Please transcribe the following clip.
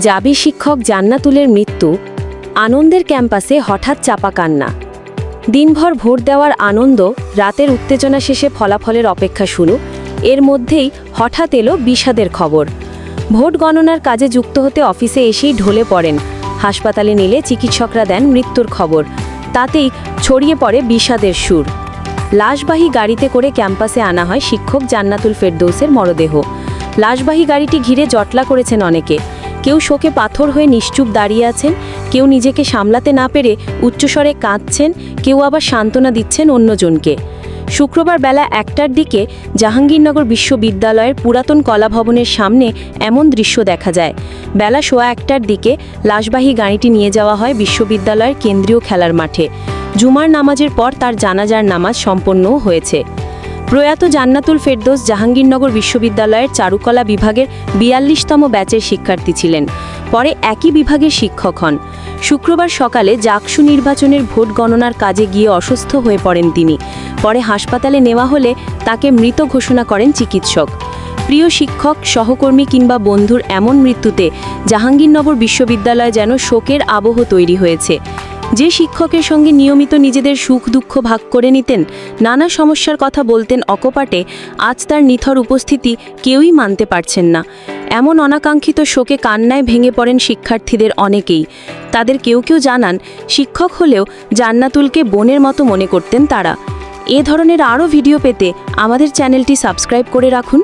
জাবি শিক্ষক জান্নাতুলের মৃত্যু, আনন্দের ক্যাম্পাসে হঠাৎ চাপা কান্না। দিনভর ভোট দেওয়ার আনন্দ, রাতের উত্তেজনা শেষে ফলাফলের অপেক্ষা শুরু। এর মধ্যেই হঠাৎ এলো বিষাদের খবর। ভোট গণনার কাজে যুক্ত হতে অফিসে এসেই ঢলে পড়েন। হাসপাতালে নিলে চিকিৎসকরা দেন মৃত্যুর খবর। তাতেই ছড়িয়ে পড়ে বিষাদের সুর। লাশবাহী গাড়িতে করে ক্যাম্পাসে আনা হয় শিক্ষক জান্নাতুল ফেরদৌসের মরদেহ। লাশবাহী গাড়িটি ঘিরে জটলা করেছেন অনেকে। কেউ শোকে পাথর হয়ে নিশ্চুপ দাঁড়িয়ে আছেন, কেউ নিজেকে সামলাতে না পেরে উচ্চস্বরে কাঁদছেন, কেউ আবার সান্ত্বনা দিচ্ছেন অন্যজনকে। শুক্রবার বেলা একটার দিকে জাহাঙ্গীরনগর বিশ্ববিদ্যালয়ের পুরাতন কলা ভবনের সামনে এমন দৃশ্য দেখা যায়। বেলা সোয়া একটার দিকে লাশবাহী গাড়িটি নিয়ে যাওয়া হয় বিশ্ববিদ্যালয়ের কেন্দ্রীয় খেলার মাঠে। জুমার নামাজের পর তার জানাজার নামাজ সম্পন্নও হয়েছে। প্রয়াত জান্নাতুল ফেরদোস জাহাঙ্গীরনগর বিশ্ববিদ্যালয়ের চারুকলা বিভাগের বিয়াল্লিশতম ব্যাচের শিক্ষার্থী ছিলেন। পরে একই বিভাগের শিক্ষক হন। শুক্রবার সকালে জাকসু নির্বাচনের ভোট গণনার কাজে গিয়ে অসুস্থ হয়ে পড়েন তিনি। পরে হাসপাতালে নেওয়া হলে তাকে মৃত ঘোষণা করেন চিকিৎসক। প্রিয় শিক্ষক, সহকর্মী কিংবা বন্ধুর এমন মৃত্যুতে জাহাঙ্গীরনগর বিশ্ববিদ্যালয় যেন শোকের আবহ তৈরি হয়েছে। যে শিক্ষকের সঙ্গে নিয়মিত নিজেদের সুখ দুঃখ ভাগ করে নিতেন, নানা সমস্যার কথা বলতেন অকপাটে, আজ তার নিথর উপস্থিতি কেউই মানতে পারছেন না। এমন অনাকাঙ্ক্ষিত শোকে কান্নায় ভেঙে পড়েন শিক্ষার্থীদের অনেকেই। তাদের কেউ কেউ জানান, শিক্ষক হলেও জান্নাতুলকে বোনের মতো মনে করতেন তারা। এ ধরনের আরও ভিডিও পেতে আমাদের চ্যানেলটি সাবস্ক্রাইব করে রাখুন।